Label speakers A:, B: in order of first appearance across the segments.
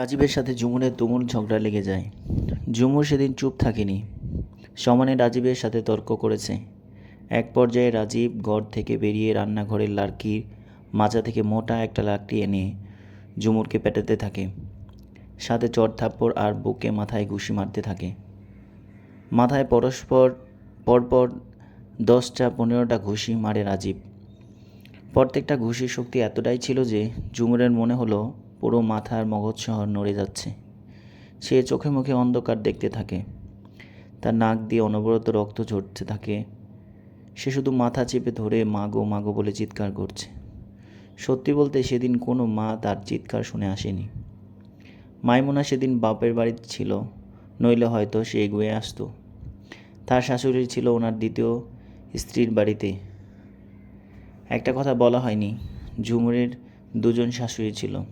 A: রাজীবের সাথে ঝুমুরের তুমুল ঝগড়া লেগে যায়। ঝুমুর সেদিন চুপ থাকেনি। সমানে রাজীবের সাথে তর্ক করেছে। এক পর্যায়ে রাজীব ঘর থেকে বেরিয়ে রান্নাঘরের লাড়কির মাজা থেকে মোটা একটা লাকড়ি এনে ঝুমুরকে পেটাতে থাকে। সাথে চড় থাপ্পড় আর বুকে মাথায় ঘুষি মারতে থাকে। মাথায় পরস্পর, পরপর দশটা, পনেরোটা ঘুষি মারে রাজীব। প্রত্যেকটা ঘুষির শক্তি এতটাই ছিল যে ঝুমুরের মনে হলো পুরো মাথার মগজ শহর নড়ে যাচ্ছে। সে চোখে মুখে অন্ধকার দেখতে থাকে। তার নাক দিয়ে অনবরত রক্ত ঝরতে থাকে। সে শুধু মাথা চেপে ধরে মাগো মাগো বলে চিৎকার করছে। সত্যি বলতে সেদিন কোনো মা তার চিৎকার শুনে আসেনি। মাইমুনা সেদিন বাপের বাড়িতে ছিল, নইলে হয়তো সে এগিয়ে আসতো। তার শাশুড়ি ছিল ওনার দ্বিতীয় স্ত্রীর বাড়িতে। একটা কথা বলা হয়নি, ঝুমুরের দুজন শাশুড়ি ছিল।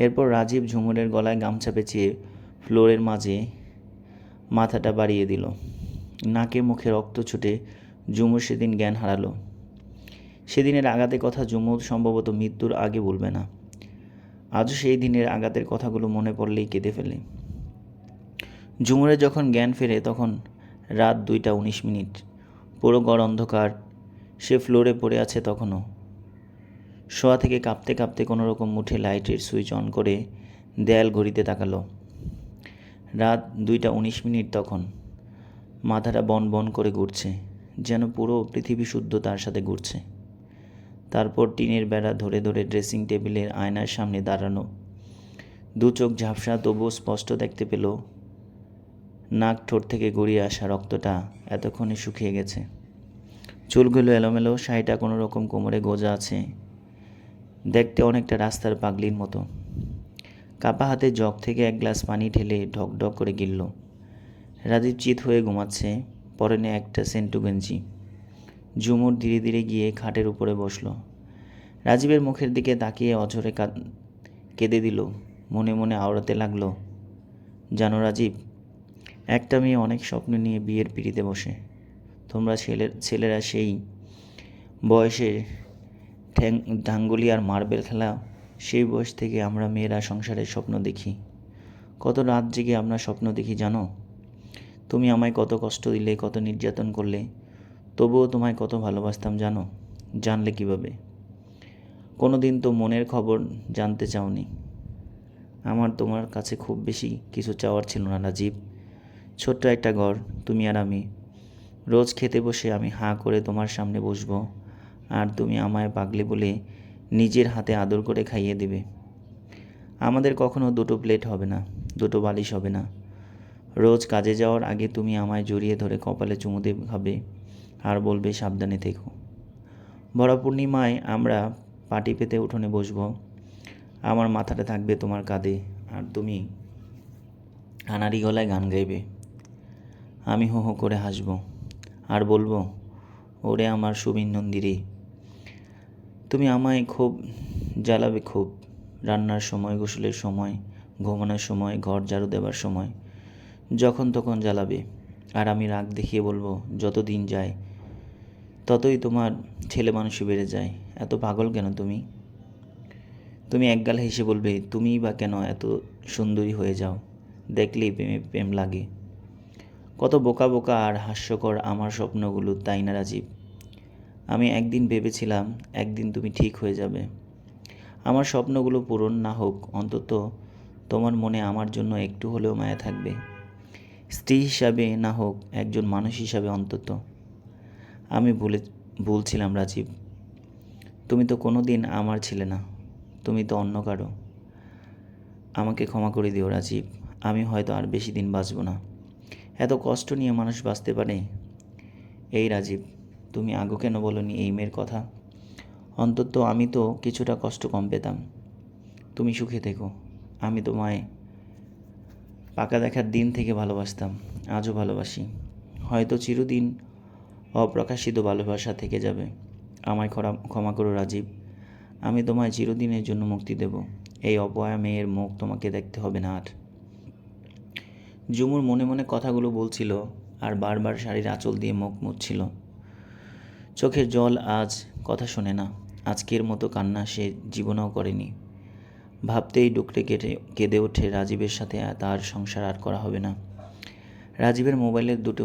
A: এরপর রাজীব ঝুমুরের গলায় গামছা পেঁচিয়ে ফ্লোরের মাঝে মাথাটা বাড়িয়ে দিল। নাকে মুখে রক্ত ছুটে ঝুমুর সেদিন জ্ঞান হারালো। সেদিনের আঘাতের কথা ঝুমুর সম্ভবত মৃত্যুর আগে বলবে না। আজও সেই দিনের আঘাতের কথাগুলো মনে পড়লেই কেঁদে ফেলে। ঝুমুরের যখন জ্ঞান ফেরে তখন রাত দুইটা উনিশ মিনিট। পুরো গড় অন্ধকার। সে ফ্লোরে পড়ে আছে তখনও। শোয়া থেকে কাঁপতে কাঁপতে কোনো রকম মুঠে লাইটের সুইচ অন করে দেয়াল ঘড়িতে তাকালো। রাত দুইটা উনিশ মিনিট তখন। মাথাটা বন বন করে ঘুরছে, যেন পুরো পৃথিবী শুদ্ধ তার সাথে ঘুরছে। তারপর টিনের বেড়া ধরে ধরে ড্রেসিং টেবিলের আয়নার সামনে দাঁড়ানো। দু চোখ ঝাপসা, তবুও স্পষ্ট দেখতে পেল, নাক ঠোঁট থেকে গড়িয়ে আসা রক্তটা এতক্ষণে শুকিয়ে গেছে। চুলগুলো এলোমেলো, শাড়িটা কোনো রকম কোমরে গোজা আছে। দেখতে অনেকটা রাস্তার পাগলির মতো। কাপা হাতে জগ থেকে এক গ্লাস পানি ঢেলে ঢক ঢক করে গিলল। রাজীব চিত হয়ে ঘুমাচ্ছে, পরে পরনে একটা সেন্টু গেঞ্জি। ঝুমুর ধীরে ধীরে গিয়ে খাটের উপরে বসল। রাজীবের মুখের দিকে তাকিয়ে অঝরে কেঁদে দিল। মনে মনে আওড়াতে লাগল, জানো রাজীব, একটা মেয়ে অনেক স্বপ্ন নিয়ে বিয়ের পিড়িতে বসে। তোমরা ছেলে ছেলেরা সেই বয়সে ঠ্যাং ডাঙ্গুলি আর মার্বেল খেলা, সেই বয়স থেকে আমরা মেয়েরা সংসারের স্বপ্ন দেখি। কত রাত জেগে আমরা স্বপ্ন দেখি জানো? তুমি আমায় কত কষ্ট দিলে, কত নির্যাতন করলে, তবুও তোমায় কত ভালোবাসতাম জানো? জানলে কীভাবে? কোনো দিন তো মনের খবর জানতে চাওনি। আমার তোমার কাছে খুব বেশি কিছু চাওয়ার ছিল না, রাজীব। ছোট্ট একটা ঘর, তুমি আর আমি। রোজ খেতে বসে আমি হাঁ করে তোমার সামনে বসবো। আর তুমি আমায় পাগলি বলে নিজের হাতে আদর করে খাইয়ে দেবে। আমাদের কখনো দুটো প্লেট হবে না, দুটো বালিশ হবে না। রোজ কাজে যাওয়ার আগে তুমি আমায় জড়িয়ে ধরে কপালে চুমু দেবে খাবে আর বলবে, সাবধানে থেকো। বড় পূর্ণিমায় আমরা পাটি পেতে উঠোনে বসবো। আমার মাথাটা থাকবে তোমার কাঁধে আর তুমি আনারি গলায় গান গাইবে। আমি হো হো করে হাসব আর বলব, ওরে আমার সুবিন নন্দিরে তুমি আমায় খুব জ্বালাবে খুব। রান্নার সময়, গোসলের সময়, ঘুমানোর সময়, ঘর ঝাড়ু দেওয়ার সময়, যখন তখন জ্বালাবে। আর আমি রাগ দেখিয়ে বলব, যত দিন যায়, ততই তোমার ছেলে মানুষই বেড়ে যায়। এত পাগল কেন তুমি? তুমি একগাল হেসে বলবে, তুমিই বা কেন এত সুন্দরী হয়ে যাও? দেখলেই প্রেমে প্রেম লাগে। কত বোকা বোকা আর হাস্যকর আমার স্বপ্নগুলো তাই না রাজীব আমি একদিন ভেবেছিলাম, একদিন তুমি ঠিক হয়ে যাবে। আমার স্বপ্নগুলো পূরণ না হোক, অন্তত তোমার মনে আমার জন্য একটু হলেও মায়া থাকবে। স্ত্রী হিসাবে না হোক, একজন মানুষ হিসাবে অন্তত। আমি ভুলে, ভুলছিলাম রাজীব। তুমি তো কোনো দিন আমার ছিলে না, তুমি তো অন্য কারও। আমাকে ক্ষমা করে দিও রাজীব, আমি হয়তো আর বেশি দিন বাঁচব না। এত কষ্ট নিয়ে মানুষ বাঁচতে পারে? এই রাজীব। তুমি আগো কেন বলনি এই মেয়ের কথা? অন্তত আমি তো কিছুটা কষ্ট কম পেতাম। তুমি সুখে থেকো। আমি তোমায় পাকা দেখার দিন থেকে ভালোবাসতাম, আজও ভালোবাসি। হয়তো চিরদিন অপ্রকাশিত ভালোবাসা থেকে যাবে। আমায় খরা ক্ষমা করো রাজীব। আমি তোমায় চিরদিনের জন্য মুক্তি দেব। এই অপয়া মেয়ের মুখ তোমাকে দেখতে হবে না আর। ঝুমুর মনে মনে কথাগুলো বলছিল আর বারবার শাড়ির আঁচল দিয়ে মুখ মুছছিল। চোখের জল আজ কথা শোনে না। আজকের মতো কান্না সে জীবনেও করেনি। ভাবতেই ডুকরে কেটে, কেঁদে ওঠে রাজীবের সাথে তার সংসার আর করা হবে না। রাজীবের মোবাইলের দুটো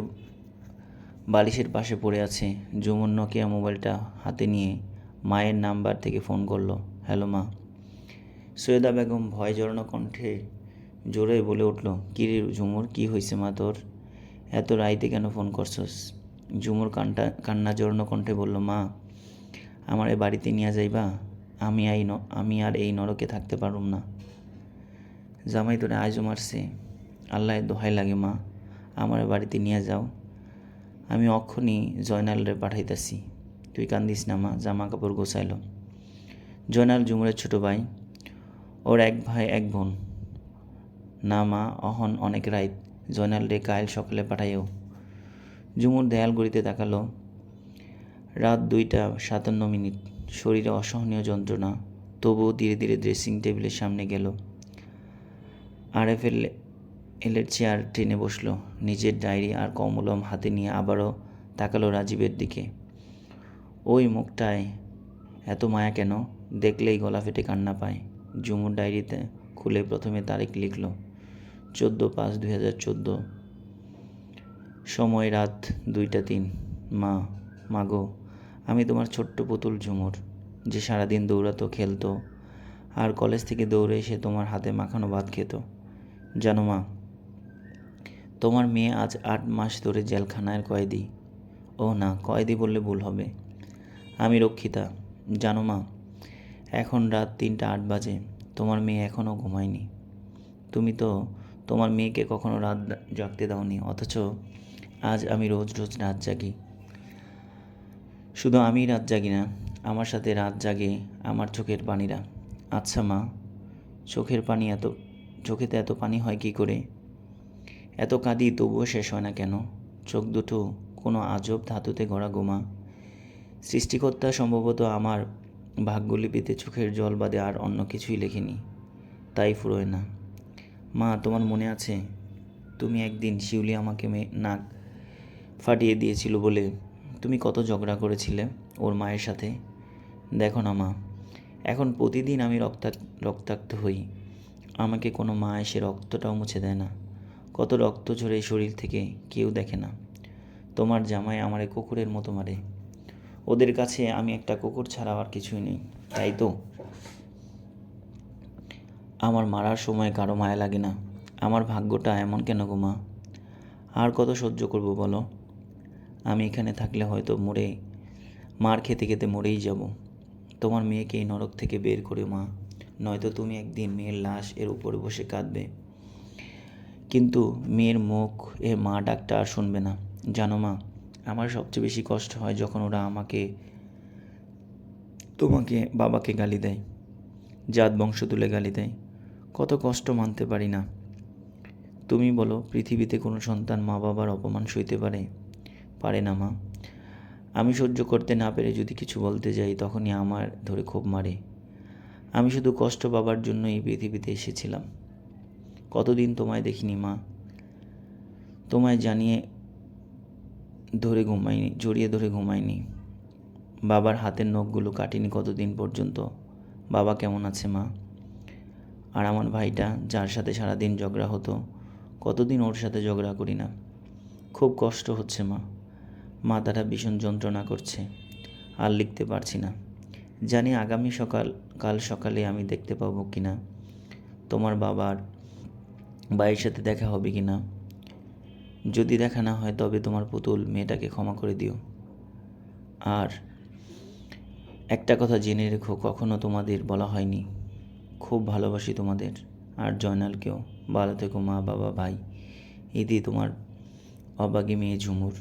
A: বালিশের পাশে পড়ে আছে। জুমুর নকিয়া মোবাইলটা হাতে নিয়ে মায়ের নাম্বার থেকে ফোন করল, হ্যালো মা। সৈয়দা বেগম ভয় জড়ানো কণ্ঠে জোরে বলে উঠল, কী রে ঝুমুর কী হয়েছে মা তোর? এত রাইতে কেন ফোন করছস? ঝুমুর কানটা, কান্না জড়ানো কণ্ঠে বলল, মা, আমার এ বাড়িতে নিয়ে যাইবা? আমি এই ন, আমি আর এই নরকে থাকতে পারুম না। জামাই তোরে আজও মারছে। আল্লাহ দোহাই লাগে, মা, আমার বাড়িতে নিয়ে যাও। আমি অক্ষণই জয়নালরে পাঠাইতাছি। তুই কান্দিস না, মা জামা কাপড় গোছাইল। জয়নাল ঝুমুরের ছোট ভাই, ওর এক ভাই, এক বোন। না, মা, অহন অনেক রাইত। জয়নাল রে কাইল সকালে পাঠাইও। ঝুমুর দেয়াল গড়িতে তাকালো রাত দুইটা সাতান্ন মিনিট। শরীরে অসহনীয় যন্ত্রণা। তবুও ধীরে ধীরে ড্রেসিং টেবিলের সামনে গেল। আর এফ এল এলের চেয়ার টেনে বসল। নিজের ডায়েরি আর কমলম হাতে নিয়ে আবারও তাকালো রাজীবের দিকে। ওই মুখটায় এত মায়া কেন? দেখলেই গলা ফেটে কান্না পায়। ঝুমুর ডায়েরিতে খুলে প্রথমে তারিখ লিখল। চোদ্দ পাঁচ দুই হাজার চোদ্দ। সময় রাত দুইটা তিন। মা মাগো আমি তোমার ছোট্ট পুতুল ঝুমুর, যে সারাদিন দৌড়াতো, খেলতো, আর কলেজ থেকে দৌড়ে এসে তোমার হাতে মাখানো ভাত খেত। জানো মা, তোমার মেয়ে আজ আট মাস ধরে জেলখানায় কয়েদি। ও না, কয়েদি বললে ভুল হবে। আমি রক্ষিতা। জানো মা, এখন রাত তিনটা আট বাজে। তোমার মেয়ে এখনও ঘুমায়নি। তুমি তো তোমার মেয়েকে কখনো রাত জাগতে দাওনি, অথচ আজ আমি রোজ রোজ রাত জাগি। শুধু আমি রাত জাগি না, আমার সাথে রাত জাগে আমার চোখের পানিরা। আচ্ছা মা, চোখের পানি এত চোখেতে এত পানি হয় কি করে? এত কাঁদি তবুও শেষ হয় না কেন? চোখ দুটো কোনো আজব ধাতুতে গড়া গোমা সৃষ্টিকর্তা সম্ভবত আমার ভাগ্যলিপিতে চোখের জল বাদে আর অন্য কিছুই লেখেনি। তাই ফুরোয় না। মা, তোমার মনে আছে? তুমি একদিন শিউলি আমাকে নাক ফাটিয়ে দিয়েছিল বলে তুমি কত ঝগড়া করেছিলে ওর মায়ের সাথে? দেখো না মা, এখন প্রতিদিন আমি রক্তাক্ত রক্তাক্ত হই। আমাকে কোনো মা এসে রক্তটাও মুছে দেয় না। কত রক্ত ঝরে শরীর থেকে কেউ দেখে না। তোমার জামাই আমারে কুকুরের মতো মারে। ওদের কাছে আমি একটা কুকুর ছাড়া আর কিছুই নেই, তাই তো? আমার মারার সময় কারও মায়া লাগে না। আমার ভাগ্যটা এমন কেন গো মা? আর কত সহ্য করব বলো? আমি এখানে থাকলে হয়তো মরে, মার খেতে খেতে মরেই যাব। তোমার মেয়েকে এই নরক থেকে বের করে মা, নয়তো তুমি একদিন মেয়ের লাশ এর উপরে বসে কাঁদবে। কিন্তু মেয়ের মুখ, এ মা ডাকটা আর শুনবে না। জানো মা, আমার সবচেয়ে বেশি কষ্ট হয় যখন ওরা আমাকে, তোমাকে বাবাকে গালি দেয়, জাত বংশ তুলে গালি দেয়। কত কষ্ট মানতে পারি না। তুমি বলো, পৃথিবীতে কোনো সন্তান মা বাবার অপমান সইতে পারে? পারে না, মা। আমি সহ্য করতে না পেরে যদি কিছু বলতে যাই, তখনই আমার ধরে খুব মারে। আমি শুধু কষ্ট পাবার জন্য এই পৃথিবীতে এসেছিলাম। কতদিন তোমায় দেখিনি, মা। তোমায় জানিয়ে ধরে ঘুমাইনি, জড়িয়ে ধরে ঘুমাইনি। বাবার হাতের নখগুলো কাটিনি কতদিন পর্যন্ত। বাবা কেমন আছে, মা? আর আমার ভাইটা, যার সাথে সারাদিন ঝগড়া হতো, কতদিন ওর সাথে ঝগড়া করি না। খুব কষ্ট হচ্ছে, মা। মাথাটা ভীষণ যন্ত্রণা করছে। আর লিখতে পারছি না। জানি আগামী সকাল, কাল সকালে আমি দেখতে পাবো কি না তোমার বাবার ভাইয়ের সাথে দেখা হবে কি না যদি দেখা না হয়, তবে তোমার পুতুল মেয়েটাকে ক্ষমা করে দিও। আর একটা কথা জেনে রেখো, কখনো তোমাদের বলা হয়নি। খুব ভালোবাসি তোমাদের। আর জয়নালকেও। ভালো থেকো মা, বাবা, ভাই। ইদি তোমার অবাগী মেয়ে ঝুমুর।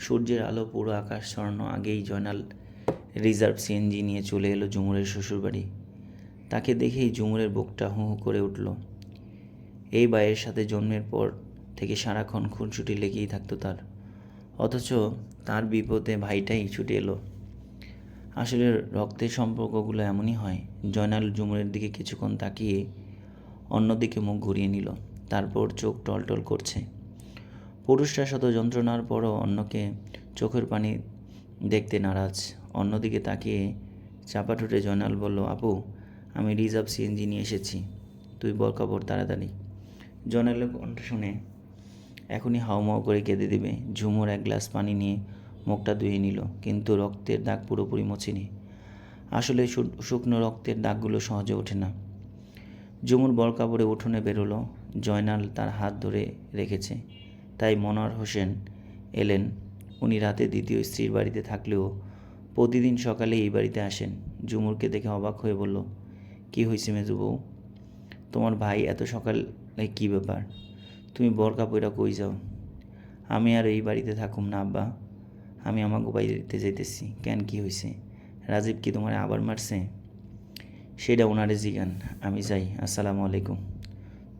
A: সূর্যের আলো, পুরো আকাশ ছড়ানো আগেই জয়নাল রিজার্ভ সিএনজি নিয়ে চলে এলো ঝুমুরের শ্বশুরবাড়ি। তাকে দেখেই ঝুমুরের বুকটা হু করে উঠল। এই ভাইয়ের সাথে জন্মের পর থেকে সারাক্ষণ খুনছুটি লেগেই থাকতো তার। অথচ তার বিপদে ভাইটাই ছুটে এলো। আসলে রক্তের সম্পর্কগুলো এমনই হয়, জয়নাল ঝুমুরের দিকে কিছুক্ষণ তাকিয়ে অন্যদিকে মুখ ঘুরিয়ে নিল। তারপর চোখ টলটল করছে। পুরুষরা শত যন্ত্রণার পরও অন্যকে চোখের পানি দেখতে নারাজ। অন্যদিকে তাকিয়ে চাপা ঠুটে জয়নাল বলল, আপু, আমি রিজার্ভ সিএনজি নিয়ে এসেছি। তুই বল কাপড় তাড়াতাড়ি। জয়নালের কণ্ঠ শুনে এখনই হাওমাও করে কেঁদে দেবে। ঝুমুর এক গ্লাস পানি নিয়ে মুখটা ধুয়ে নিল, কিন্তু রক্তের দাগ পুরোপুরি মোছেনি। আসলে শুকনো রক্তের দাগগুলো সহজে ওঠে না। ঝুমুর বল কাপড়ে উঠোনে বেরোলো। জয়নাল তার হাত ধরে রেখেছে। তাই মনোয়ার হোসেন এলেন। উনি রাতে দ্বিতীয় স্ত্রীর বাড়িতে থাকলেও প্রতিদিন সকালে এই বাড়িতে আসেন। ঝুমুরকে দেখে অবাক হয়ে বলল, কি হয়েছে মেজু বউ? তোমার ভাই এত সকালে কী ব্যাপার? তুমি বরকা পইরা কই যাও? আমি আর এই বাড়িতে থাকুম না, আব্বা। আমি আমাকে বাড়িতে যাইতেছি। কেন কি হয়েছে রাজীব কি তোমার আবার মারছে? সেটা ওনারে জিগান। আমি যাই। আসসালামু আলাইকুম।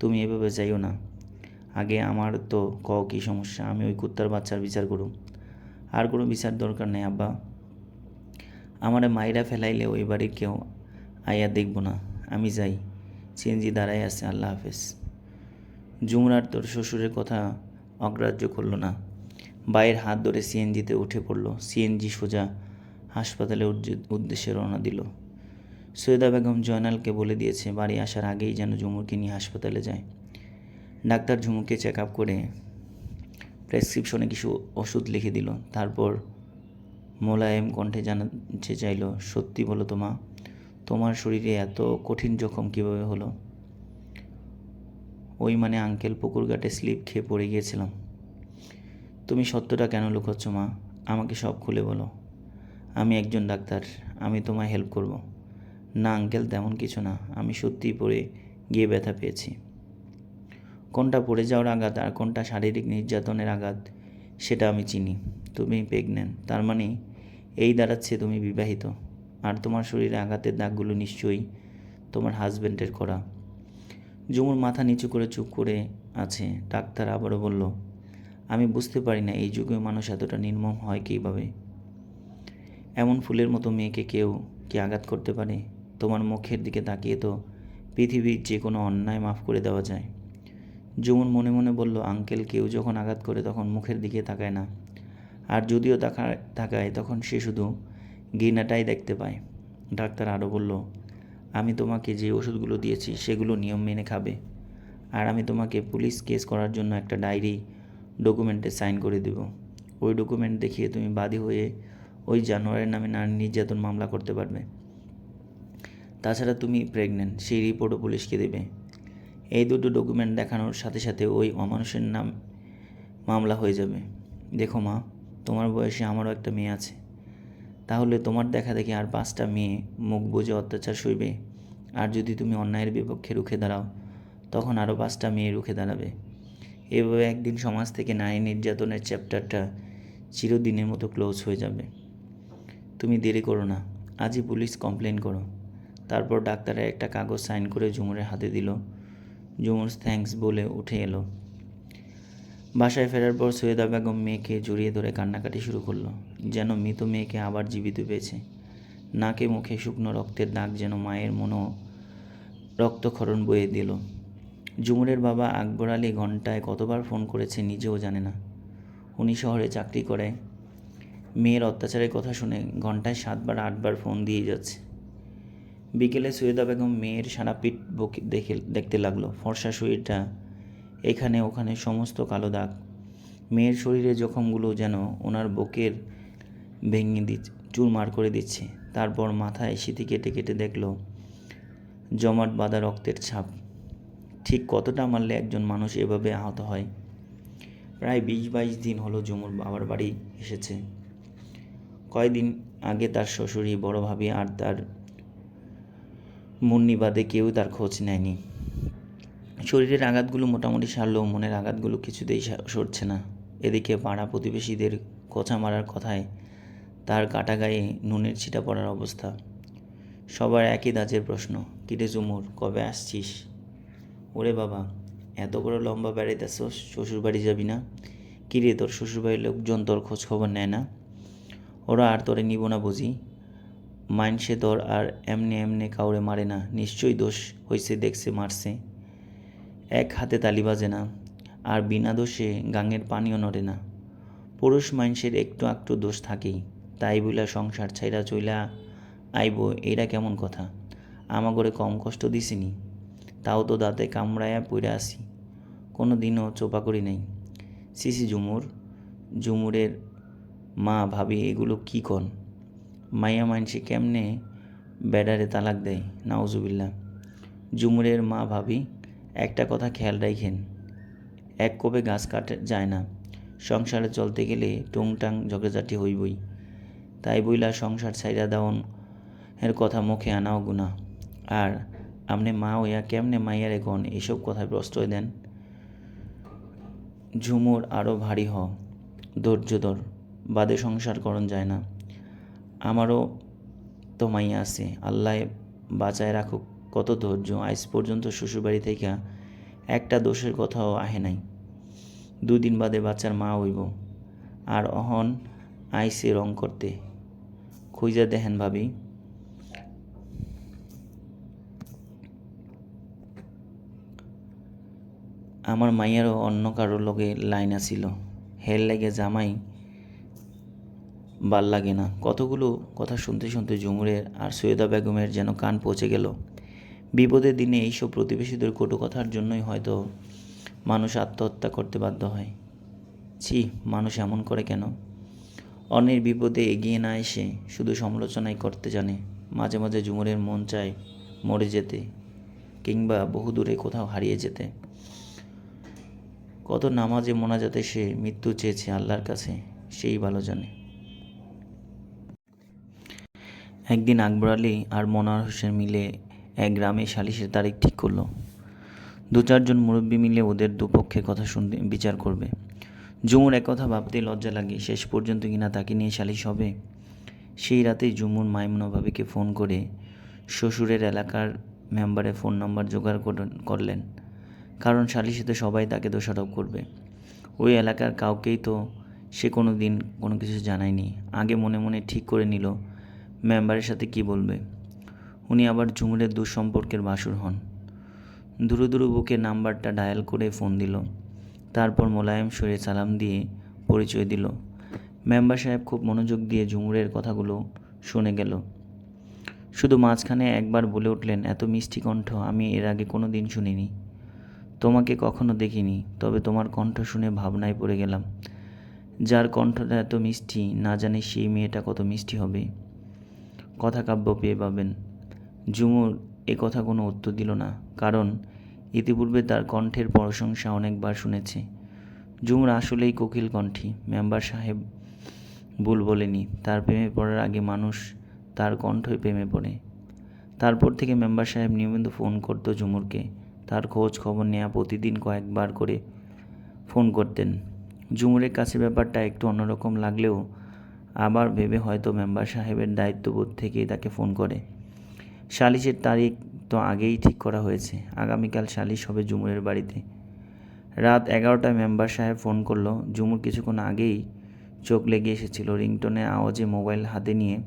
A: তুমি এভাবে যাইও না। আগে আমার তো ক, কী সমস্যা, আমি ওই কুত্তার বাচ্চার বিচার করুম। আর কোনো বিচার দরকার নেই, আব্বা। আমার মাইরা ফেলাইলে ওই বাড়ির কেউ আইয়া দেখব না। আমি যাই। সিএনজি দাঁড়াই আছে, আল্লাহ হাফেজ। জুমরার তোর শ্বশুরের কথা অগ্রাহ্য করল না। বাইয়ের হাত ধরে সিএনজিতে উঠে পড়ল। সিএনজি সোজা হাসপাতালে উদ্দেশ্যে রওনা দিল। সৈয়দা বেগম জয়নালকে বলে দিয়েছে, বাড়ি আসার আগেই যেন ঝুমুরকে নিয়ে হাসপাতালে যায়। ডাক্তার ঝুমুকে চেক আপ করে প্রেসক্রিপশনে কিছু ওষুধ লিখে দিল। তারপর মোলায়েম কণ্ঠে জানাতে চাইল, সত্যি বলো তো মা, তোমার শরীরে এত কঠিন জখম কীভাবে হলো? ওই মানে আঙ্কেল পুকুর ঘাটে স্লিপ খেয়ে পড়ে গিয়েছিলাম। তুমি সত্যটা কেন লুকোচ্ছ মা? আমাকে সব খুলে বলো। আমি একজন ডাক্তার, আমি তোমায় হেল্প করব। না আঙ্কেল তেমন কিছু না, আমি সত্যিই পড়ে গিয়ে ব্যথা পেয়েছি। কোনটা পড়ে যাওয়ার আঘাত আর কোনটা শারীরিক নির্যাতনের আঘাত, সেটা আমি চিনি। তুমি প্রেগনেন্ট তার মানে এই দাঁড়াচ্ছে তুমি বিবাহিত। আর তোমার শরীরে আঘাতের দাগগুলো নিশ্চয়ই তোমার হাজব্যান্ডের করা। জুমুর মাথা নিচু করে চুপ করে আছে। ডাক্তার আবারও বলল, আমি বুঝতে পারি না, এই যুগে মানুষ এতটা নির্মম হয় কীভাবে? এমন ফুলের মতো মেয়েকে কেউ কি আঘাত করতে পারে? তোমার মুখের দিকে তাকিয়ে তো পৃথিবীর যে কোনো অন্যায় মাফ করে দেওয়া যায়। জুমুর মনে মনে বলল, আঙ্কেল, কেউ যখন আঘাত করে তখন মুখের দিকে তাকায় না। আর যদিও তাকায় তাকায়, তখন সে শুধু ঘৃণাটাই দেখতে পায়। ডাক্তার আরও বলল, আমি তোমাকে যে ওষুধগুলো দিয়েছি, সেগুলো নিয়ম মেনে খাবে। আর আমি তোমাকে পুলিশ কেস করার জন্য একটা ডায়েরি ডকুমেন্টে সাইন করে দেব। ওই ডকুমেন্ট দেখিয়ে তুমি বাদী হয়ে ওই জানোয়ারের নামে নারী নির্যাতন মামলা করতে পারবে। তাছাড়া তুমি প্রেগনেন্ট সেই রিপোর্টও পুলিশকে দেবে। এই দুটো ডকুমেন্ট দেখানোর সাথে সাথে ওই অমানুষের নাম মামলা হয়ে যাবে। দেখো মা, তোমার বয়সে আমারও একটা মেয়ে আছে। তাহলে তোমার দেখা দেখি আর পাঁচটা মেয়ে মুখ বুঝে অত্যাচার সইবে। আর যদি তুমি অন্যায়ের বিপক্ষে রুখে দাঁড়াও, তখন আরও পাঁচটা মেয়ে রুখে দাঁড়াবে। এভাবে একদিন সমাজ থেকে নারী নির্যাতনের চ্যাপ্টারটা চিরদিনের মতো ক্লোজ হয়ে যাবে। তুমি দেরি করো না, আজই পুলিশ কমপ্লেন করো। তারপর ডাক্তারের একটা কাগজ সাইন করে ঝুমুরের হাতে দিল। ঝুমুর থ্যাঙ্কস বলে উঠে এলো। বাসায় ফেরার পর সৈয়দা বেগম মেয়েকে জড়িয়ে ধরে কান্নাকাটি শুরু করল, যেন মৃত মেয়েকে আবার জীবিত পেয়েছে। নাকে মুখে শুকনো রক্তের দাগ যেন মায়ের মনও রক্তক্ষরণ বয়ে দিল। ঝুমুরের বাবা আকবর আলী ঘন্টায় কতবার ফোন করেছে নিজেও জানে না। উনি শহরে চাকরি করে। মেয়ের অত্যাচারের কথা শুনে ঘন্টায় সাতবার, আটবার ফোন দিয়ে যাচ্ছে। বিকেলে সৈয়দা বেগম মেয়ের সারা পিঠ বকে দেখে দেখতে লাগল। ফর্সা শরীরটা এখানে ওখানে সমস্ত কালো দাগ। মেয়ের শরীরে জখমগুলো যেন ওনার বুকের ভেঙে দিচ্ছে চুরমার করে দিচ্ছে। তারপর মাথায় সিঁথি কেটে কেটে দেখল জমাট বাঁধা রক্তের ছাপ। ঠিক কতটা মারলে একজন মানুষ এভাবে আহত হয়? প্রায় বিশ বাইশ দিন হলো জুমুর বাবার বাড়ি এসেছে। কয়দিন আগে তার শ্বশুরই বড় ভাবি আর তার মুন্নি বাদে কেউ তার খোঁজ নেয়নি। শরীরের আঘাতগুলো মোটামুটি সারলেও মনের আঘাতগুলো কিছুতেই সরছে না। এদিকে পাড়া প্রতিবেশীদের কোচা মারার কথায় তার কাটা গায়ে নুনের ছিটা পড়ার অবস্থা। সবার একই দাজের প্রশ্ন, কিরে জুমুর, কবে আসছিস? ওরে বাবা, এত বড় লম্বা বেড়াইতেছস শ্বশুর বাড়ি যাবি না? কিরে, তোর শ্বশুরবাড়ির লোকজন তোর খোঁজ খবর নেয় না? ওরা আর তোরে নিব না বুঝি। মাইনসে তোর আর এমনি এমনি কাউরে মারে না, নিশ্চয়ই দোষ হয়েছে দেখছে মারছে। এক হাতে তালি বাজে না, আর বিনা দোষে গাঙের পানিও নড়ে না। পুরুষ মানুষের একটু একটু দোষ থাকেই, তাই বইলা সংসার ছাইরা চইলা আইব এরা কেমন কথা? আমা করে কম কষ্ট দিছিনি? তাও তো দাঁতে কামড়ায়া পইরা আসি কোনো দিনও চোপা করি নাই। সিসি ঝুমুর ঝুমুরের মা ভাবি এগুলো কি কন? মাইয়া মানসি কেমনে? ব্যাডারে তালাক দেয় নাউজুবিল্লা ঝুমুরের মা ভাবি, একটা কথা খেয়াল রাখেন এক কোপে গাছ কাটে যায় না। সংসারে চলতে গেলে টুংটাং ঝগড়াঝাটি হইবই। তাই বইলা সংসার ছাইরা দেওয়ন এর কথা মুখে আনাও গুণা আর আপনি মা হইয়া কেমনে মাইয়ারে কন, এসব কথায় প্রশ্রয় দেন? ঝুমুর আরও ভারী হ ধৈর্য ধর বাদে সংসার করণ যায় না। আমারও তো মাইয়া আছে। আল্লাহ বাঁচায় রাখুক। কত ধৈর্য। আজ পর্যন্ত শ্বশুরবাড়ি থেকে একটা দোষের কথাও আহে নাই। দুদিন বাদে বাচ্চার মা হইব। আর অহন আইসে রং করতে। খুঁজা দেখেন ভাবি। আমার মাইয়ারও অন্য কারোর লগে লাইন আসিল হেল লাগে জামাই ভালো লাগে না। কতগুলো কথা শুনতে শুনতে জুমুরের আর সৈয়দা বেগমের যেন কান পৌঁছে গেল। বিপদের দিনে এইসব প্রতিবেশীদের কটু কথার জন্যই হয়তো মানুষ আত্মহত্যা করতে বাধ্য হয়। ছি, মানুষ এমন করে কেন? অন্যের বিপদে এগিয়ে না এসে শুধু সমালোচনাই করতে জানে। মাঝে মাঝে ঝুমুরের মন চায় মরে যেতে কিংবা বহুদূরে কোথাও হারিয়ে যেতে। কত নামাজে মোনাজাতে সে মৃত্যু চেয়েছে আল্লাহর কাছে, সেই ভালো জানে। একদিন আকবর আলী আর মনোয়ার হোসেন মিলে এক গ্রামে সালিশের তারিখ ঠিক করল। দু চারজন মুরব্বী মিলে ওদের দুপক্ষের কথা শুনতে, বিচার করবে। জুমুর এক কথা ভাবতে লজ্জা লাগে, শেষ পর্যন্ত কিনা তাকে নিয়ে সালিশ হবে। সেই রাতেই জুমুর মাইমুনা ভাবিকে ফোন করে শ্বশুরের এলাকার মেম্বারে ফোন নাম্বার জোগাড় করে- করলেন। কারণ সালিশিতে সবাই তাকে দোষারোপ করবে। ওই এলাকার কাউকেই তো সে কোনো দিন কোনো কিছু জানায়নি। আগে মনে মনে ঠিক করে নিল মেম্বারের সাথে কি বলবে? উনি আবার ঝুমুরের দুঃসম্পর্কের বাসুর হন। দুরু দুরু বুকে নাম্বারটা ডায়াল করে ফোন দিল। তারপর মোলায়েম সরে সালাম দিয়ে পরিচয় দিল। মেম্বার সাহেব খুব মনোযোগ দিয়ে ঝুমুরের কথাগুলো শুনে গেল। শুধু মাঝখানে একবার বলে উঠলেন, এত মিষ্টি কণ্ঠ, আমি এর আগে কোনো দিন শুনিনি। তোমাকে কখনো দেখিনি, তবে তোমার কণ্ঠ শুনে ভাবনায় পড়ে গেলাম। যার কণ্ঠটা এত মিষ্টি, না জানি সেই মেয়েটা কত মিষ্টি হবে। কথা কাব্য পেয়ে পাবেন। ঝুমুর এ কথা কোনো উত্তর দিল না, কারণ ইতিপূর্বে তার কণ্ঠের প্রশংসা অনেকবার শুনেছে। ঝুমুর আসলেই কোকিল কণ্ঠী, মেম্বার সাহেব ভুল বলেনি। তার প্রেমে পড়ার আগে মানুষ তার কণ্ঠই প্রেমে পড়ে। তারপর থেকে মেম্বার সাহেব নিয়মিত ফোন করতো ঝুমুরকে তার খোঁজ খবর নেওয়া প্রতিদিন কয়েকবার করে ফোন করতেন। ঝুমুরের কাছে ব্যাপারটা একটু অন্যরকম লাগলেও আবার ভেবে হয়তো মেম্বার সাহেবের দায়িত্ববোধ থেকেই তাকে ফোন করে। সালিশের তারিখ তো আগেই ঠিক করা হয়েছে। আগামীকাল সালিশ হবে জুমুরের বাড়িতে। রাত এগারোটায় মেম্বার সাহেব ফোন করল। জুমুর কিছুক্ষণ আগেই চোখ লেগে এসেছিল রিংটনের আওয়াজে মোবাইল হাতে নিয়ে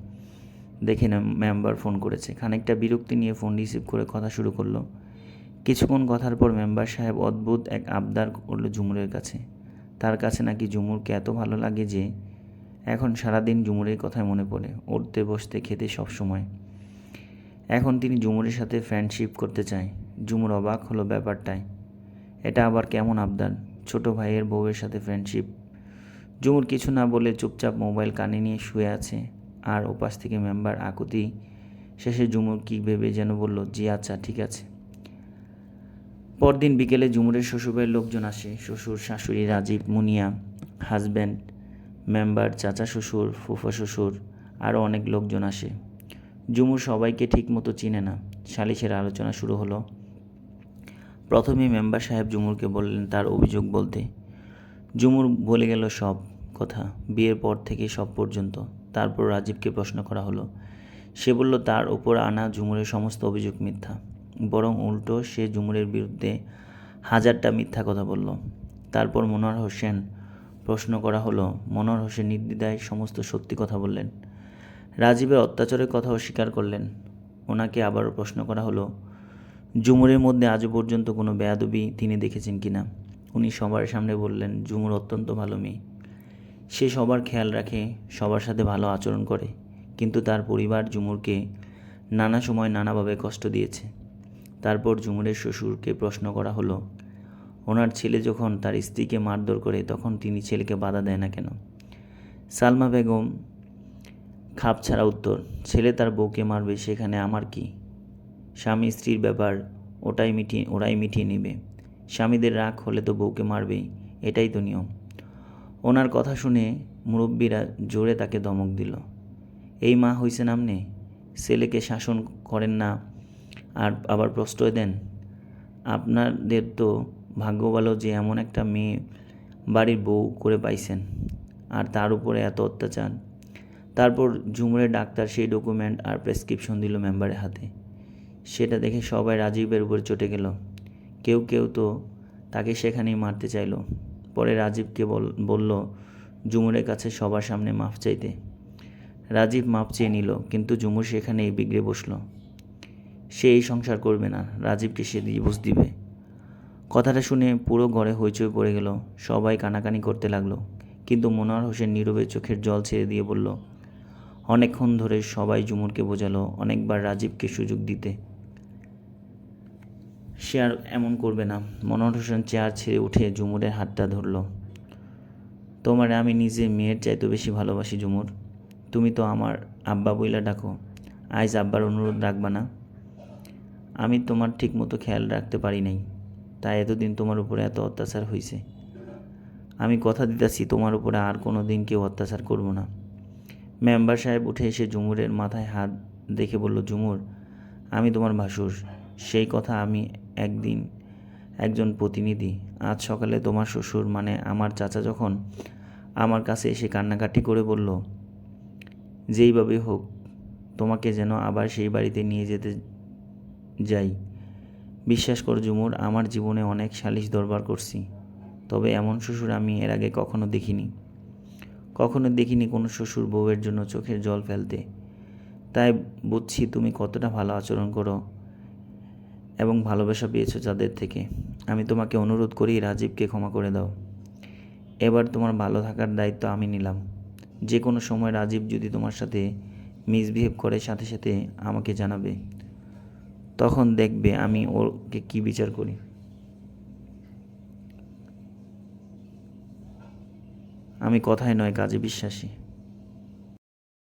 A: দেখে মেম্বার ফোন করেছে। খানিকটা বিরক্তি নিয়ে ফোন রিসিভ করে কথা শুরু করল। কিছুক্ষণ কথার পর মেম্বার সাহেব অদ্ভুত এক আবদার করল ঝুমুরের কাছে। তার কাছে নাকি ঝুমুরকে এত ভালো লাগে যে এখন সারাদিন ঝুমুরের কথাই মনে পড়ে, উঠতে, বসতে, খেতে সব সময়। এখন তিনি ঝুমুরের সাথে ফ্রেন্ডশিপ করতে চায়। ঝুমুর অবাক হলো ব্যাপারটায়। এটা আবার কেমন আবদার? ছোট ভাইয়ের বউয়ের সাথে ফ্রেন্ডশিপ ঝুমুর কিছু না বলে চুপচাপ মোবাইল কানে নিয়ে শুয়ে আছে। আর ওপাশ থেকে মেম্বার আকুতি শেষে ঝুমুর কী ভেবে যেন বলল, জি আচ্ছা ঠিক আছে। পরদিন বিকেলে ঝুমুরের শ্বশুরবাড়ির লোকজন আসে। শ্বশুর, শাশুড়ি, রাজীব, মুনিয়া হাজব্যান্ড মেম্বার, চাচা শ্বশুর, ফুফা শ্বশুর, আরও অনেক লোকজন আসে। জুমুর সবাইকে ঠিকমতো চিনে না। সালিশের আলোচনা শুরু হলো। প্রথমে মেম্বার সাহেব ঝুমুরকে বললেন, তার অভিযোগ বলতে। ঝুমুর বলে গেল, সব কথা। বিয়ের পর থেকে সব পর্যন্ত। তারপর রাজীবকে প্রশ্ন করা হলো। সে বলল, তার ওপর আনা ঝুমুরের সমস্ত অভিযোগ মিথ্যা। বরং উল্টো সে ঝুমুরের বিরুদ্ধে হাজারটা মিথ্যা কথা বলল। তারপর মনোয়ার হোসেন প্রশ্ন করা হলো মনোয়ার হোসেন নির্দ্বিধায় সমস্ত সত্যি কথা বললেন। রাজীবের অত্যাচারের কথা অস্বীকার করলেন। ওনাকে আবারও প্রশ্ন করা হলো, ঝুমুরের মধ্যে আজও পর্যন্ত কোনো বেয়াদবি তিনি দেখেছেন কিনা? উনি সবার সামনে বললেন, ঝুমুর অত্যন্ত ভালো মেয়ে। সে সবার খেয়াল রাখে, সবার সাথে ভালো আচরণ করে, কিন্তু তার পরিবার ঝুমুরকে নানা সময় নানাভাবে কষ্ট দিয়েছে। তারপর ঝুমুরের শ্বশুরকে প্রশ্ন করা হলো ওনার ছেলে যখন তার স্ত্রীকে মারধর করে, তখন তিনি ছেলেকে বাধা দেয় না কেন? সালমা বেগম, খাপ ছাড়া উত্তর, ছেলে তার বউকে মারবে, সেখানে আমার কি? স্বামী স্ত্রীর ব্যাপার, ওটাই মিটিয়ে, ওরাই মিটিয়ে নেবে। স্বামীদের রাগ হলে তো বউকে মারবেই, এটাই তো নিয়ম। ওনার কথা শুনে মুরব্বীরা জোরে তাকে দমক দিল। এই মা হইছেন নামনে ছেলেকে শাসন করেন না, আর আবার প্রশ্রয় দেন? আপনাদের তো ভাগ্য ভালো যে এমন একটা মেয়ে বাড়ির বউ করে পাইছেন আর তার উপরে এত অত্যাচার। তারপর ঝুমুরের ডাক্তার সেই ডকুমেন্ট আর প্রেসক্রিপশন দিল মেম্বারের হাতে। সেটা দেখে সবাই রাজীবের উপর চটে গেল। কেউ কেউ তো তাকে সেখানেই মারতে চাইলো। পরে রাজীবকে বল, বলল, ঝুমুরের কাছে সবার সামনে মাফ চাইতে। রাজীব মাপ চেয়ে নিল, কিন্তু ঝুমুর সেখানেই বিগড়ে বসল। সে এই সংসার করবে না। রাজীবকে সে ডিভোর্স দিবে। কথাটা শুনে পুরো ঘরে হইচই পড়ে গেল। সবাই কানাকানি করতে লাগল। কিন্তু মনোয়ার হোসেন নীরবে চোখের জল ছেড়ে দিয়ে বলল, অনেকক্ষণ ধরে সবাই ঝুমুরকে বোঝালো, অনেকবার রাজীবকে সুযোগ দিতে। সে আর এমন করবে না। মনোহর হোসেন চেয়ার ছেড়ে উঠে ঝুমুরের হাতটা ধরল, তোমার আমি নিজে মেয়ের চাইতে বেশি ভালোবাসি ঝুমুর তুমি তো আমার আব্বা বইলা ডাকো। আইজ আব্বার অনুরোধ রাখবা না। আমি তোমার ঠিক মতো খেয়াল রাখতে পারি নাই। তাই এতদিন তোমার উপরে এত অত্যাচার হয়েছে আমি কথা দিতেছি, তোমার উপরে আর কোনো দিন কেউ অত্যাচার করব না। মেম্বার সাহেব উঠে এসে ঝুমুরের মাথায় হাত দেখে বলল ঝুমুর আমি তোমার ভাসুর। সেই কথা আমি একদিন একজন প্রতিনিধি, আজ সকালে তোমার শ্বশুর মানে আমার চাচা যখন আমার কাছে এসে কান্নাকাটি করে বলল যেইভাবে হোক, তোমাকে যেন আবার সেই বাড়িতে নিয়ে যেতে যাই। বিশ্বাস কর ঝুমুর আমার জীবনে অনেক সালিশ দরবার করছি, তবে এমন শ্বশুর আমি এর আগে কখনো দেখিনি। কখনো দেখিনি কোনো শ্বশুর বউয়ের জন্য চোখের জল ফেলতে। তাই বুঝছি তুমি কতটা ভালো আচরণ করো এবং ভালোবাসা পেয়েছ যাদের থেকে। আমি তোমাকে অনুরোধ করি রাজীবকে ক্ষমা করে দাও। এবার তোমার ভালো থাকার দায়িত্ব আমি নিলাম। যে কোনো সময় রাজীব যদি তোমার সাথে মিসবিহেভ করে, সাথে সাথে আমাকে জানাবে। তখন দেখবে আমি ওকে কি বিচার করি। আমি কথায় নয় কাজে বিশ্বাসী।